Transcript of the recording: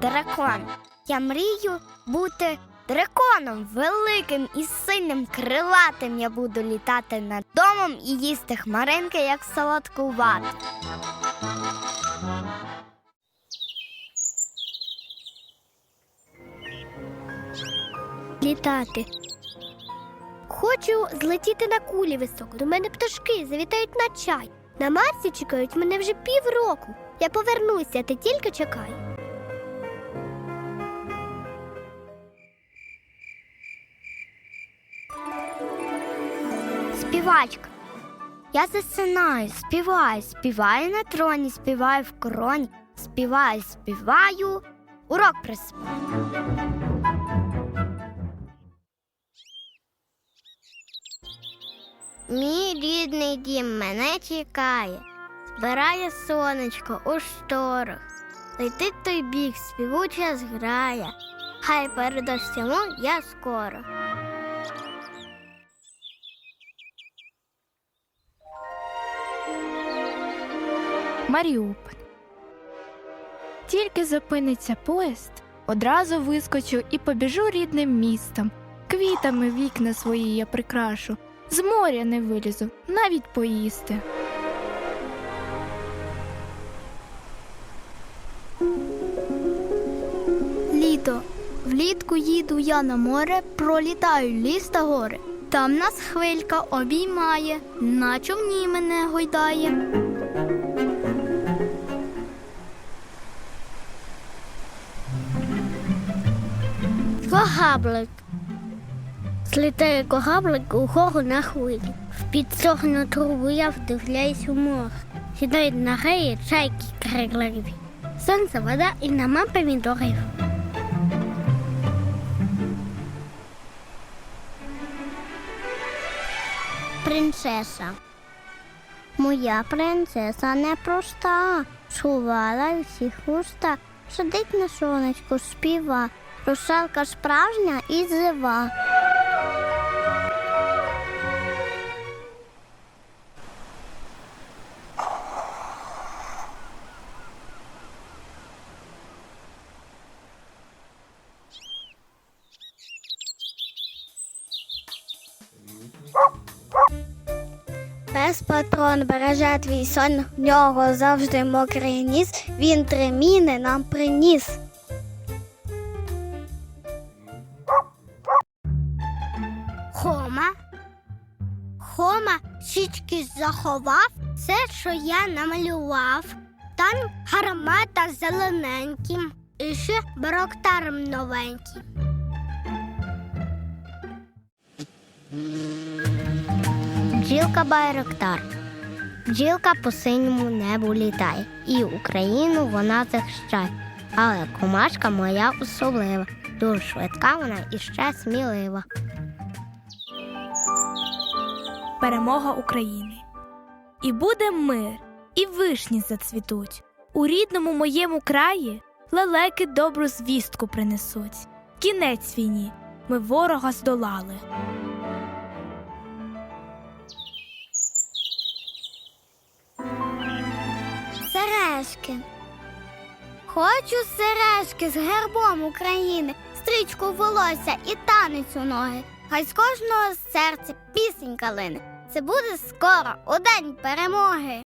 Дракон. Я мрію бути драконом, великим і сильним, крилатим. Я буду літати над домом і їсти хмаринки, як солодку вату. Літати. Хочу злетіти на кулі високо. До мене пташки завітають на чай. На Марсі чекають мене вже півроку. Я повернуся, ти тільки чекай. Співачка. Я засинаю, співаю, співаю на троні, співаю в короні, співаю, співаю. Урок приспів. Мій рідний дім мене чекає, збирає сонечко у шторах. Летить той бік, співуча зграя. Хай йому я скоро. Маріуполь. Тільки зупиниться поїзд, одразу вискочу і побіжу рідним містом. Квітами вікна свої я прикрашу, з моря не вилізу, навіть поїсти. Влітку їду я на море, пролітаю ліс та гори. Там нас хвилька обіймає, на човні мене гойдає. Когаблик. Злітає когаблик угору на хвилі. В підсохну трубу я вдивляюсь у море. Сідають на геї чайки крикливі. Сонце, вода і нема помідорів. Принцеса. Моя принцеса непроста, сховала всіх уста, сидить на сонечку, співа, русалка справжня і зива. Пес патрон береже твій сон, в нього завжди мокрий ніс, він три міни нам приніс. Хома. Хома щічки заховав все, що я намалював. Там гармата зелененьким і ще бароктаром новеньким. Бджілка Байрактар. Бджілка по синьому небу літає, і Україну вона захищає. Але комашка моя особлива, дуже швидка вона і ще смілива. Перемога України. І буде мир, і вишні зацвітуть. У рідному моєму краї лелеки добру звістку принесуть. Кінець війні, ми ворога здолали. Сережки. Хочу сережки з гербом України, стрічку волосся і танець у ноги. Хай з кожного серця пісенька лине. Це буде скоро, у день перемоги.